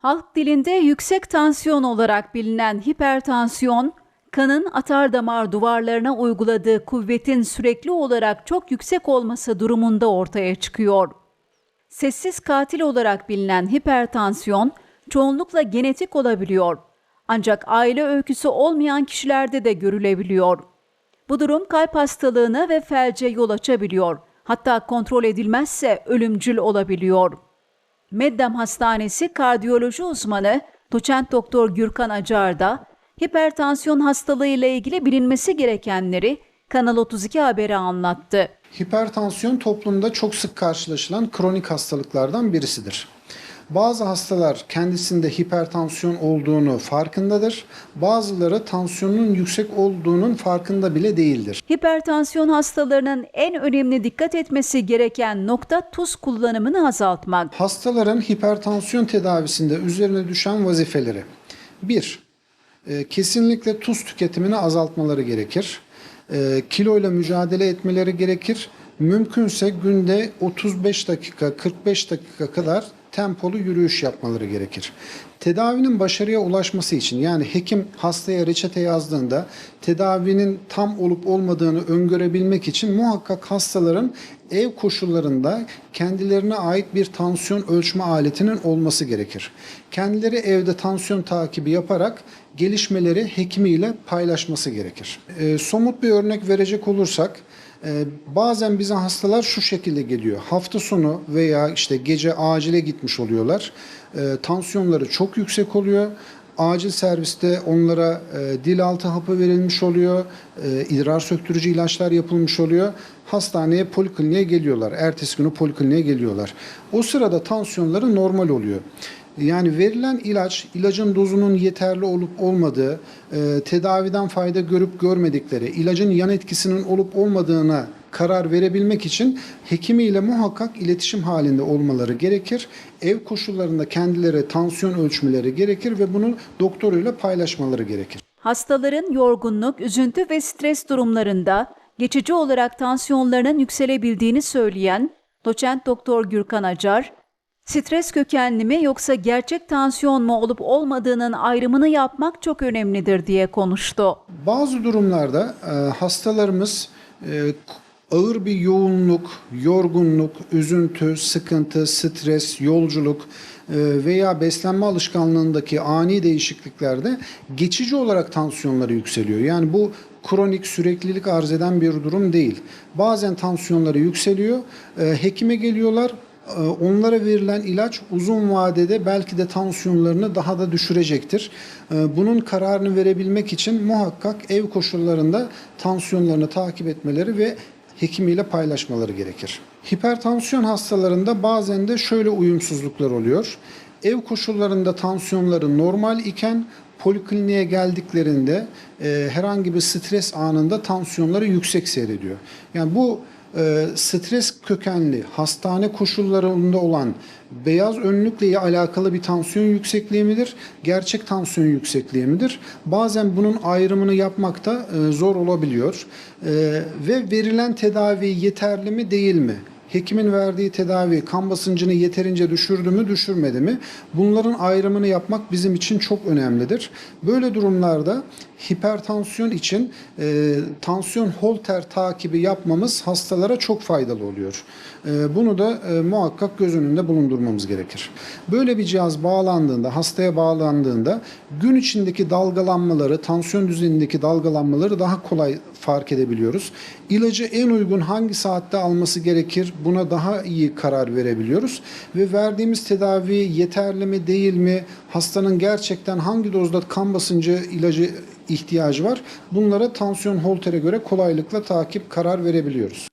Halk dilinde yüksek tansiyon olarak bilinen hipertansiyon, kanın atardamar duvarlarına uyguladığı kuvvetin sürekli olarak çok yüksek olması durumunda ortaya çıkıyor. Sessiz katil olarak bilinen hipertansiyon çoğunlukla genetik olabiliyor. Ancak aile öyküsü olmayan kişilerde de görülebiliyor. Bu durum kalp hastalığına ve felce yol açabiliyor. Hatta kontrol edilmezse ölümcül olabiliyor. Meddem Hastanesi kardiyoloji uzmanı doçent doktor Gürkan Acar da hipertansiyon hastalığı ile ilgili bilinmesi gerekenleri Kanal 32 haberi anlattı. Hipertansiyon toplumda çok sık karşılaşılan kronik hastalıklardan birisidir. Bazı hastalar kendisinde hipertansiyon olduğunu farkındadır. Bazıları tansiyonun yüksek olduğunun farkında bile değildir. Hipertansiyon hastalarının en önemli dikkat etmesi gereken nokta tuz kullanımını azaltmak. Hastaların hipertansiyon tedavisinde üzerine düşen vazifeleri. 1. Kesinlikle tuz tüketimini azaltmaları gerekir. E, Kiloyla mücadele etmeleri gerekir. Mümkünse günde 35 dakika, 45 dakika kadar tempolu yürüyüş yapmaları gerekir. Tedavinin başarıya ulaşması için yani hekim hastaya reçete yazdığında tedavinin tam olup olmadığını öngörebilmek için muhakkak hastaların ev koşullarında kendilerine ait bir tansiyon ölçme aletinin olması gerekir. Kendileri evde tansiyon takibi yaparak gelişmeleri hekimiyle paylaşması gerekir. Ee, somut bir örnek verecek olursak ee, bazen bize hastalar şu şekilde geliyor. Hafta sonu veya işte gece acile gitmiş oluyorlar. Ee, tansiyonları çok yüksek oluyor. Acil serviste onlara e, dil altı hapı verilmiş oluyor. E, idrar söktürücü ilaçlar yapılmış oluyor. Hastaneye, polikliniğe geliyorlar. Ertesi günü polikliniğe geliyorlar. O sırada tansiyonları normal oluyor. Yani verilen ilaç, ilacın dozunun yeterli olup olmadığı, e, tedaviden fayda görüp görmedikleri, ilacın yan etkisinin olup olmadığına karar verebilmek için hekimiyle muhakkak iletişim halinde olmaları gerekir. Ev koşullarında kendileri tansiyon ölçmeleri gerekir ve bunu doktoruyla paylaşmaları gerekir. Hastaların yorgunluk, üzüntü ve stres durumlarında geçici olarak tansiyonlarının yükselebildiğini söyleyen doçent doktor Gürkan Acar, stres kökenli mi yoksa gerçek tansiyon mu olup olmadığının ayrımını yapmak çok önemlidir diye konuştu. Bazı durumlarda e, hastalarımız e, ağır bir yoğunluk, yorgunluk, üzüntü, sıkıntı, stres, yolculuk e, veya beslenme alışkanlığındaki ani değişikliklerde geçici olarak tansiyonları yükseliyor. Yani bu kronik süreklilik arz eden bir durum değil. Bazen tansiyonları yükseliyor, hekime geliyorlar, onlara verilen ilaç uzun vadede belki de tansiyonlarını daha da düşürecektir. E, Bunun kararını verebilmek için muhakkak ev koşullarında tansiyonlarını takip etmeleri ve hekimiyle paylaşmaları gerekir. Hipertansiyon hastalarında bazen de şöyle uyumsuzluklar oluyor. Ev koşullarında tansiyonları normal iken polikliniğe geldiklerinde e, herhangi bir stres anında tansiyonları yüksek seyrediyor. Yani bu e, stres kökenli hastane koşullarında olan beyaz önlükle alakalı bir tansiyon yüksekliği midir? Gerçek tansiyon yüksekliği midir? Bazen bunun ayrımını yapmak da e, zor olabiliyor. E, ve verilen tedavi yeterli mi değil mi? Hekimin verdiği tedavi kan basıncını yeterince düşürdü mü düşürmedi mi? Bunların ayrımını yapmak bizim için çok önemlidir. Böyle durumlarda hipertansiyon için e, tansiyon holter takibi yapmamız hastalara çok faydalı oluyor. E, bunu da e, muhakkak göz önünde bulundurmamız gerekir. Böyle bir cihaz bağlandığında, hastaya bağlandığında gün içindeki dalgalanmaları, tansiyon düzeyindeki dalgalanmaları daha kolay fark edebiliyoruz. İlacı en uygun hangi saatte alması gerekir buna daha iyi karar verebiliyoruz. Ve verdiğimiz tedavi yeterli mi değil mi, hastanın gerçekten hangi dozda kan basıncı ilacı ihtiyacı var. Bunlara tansiyon holtere göre kolaylıkla takip karar verebiliyoruz.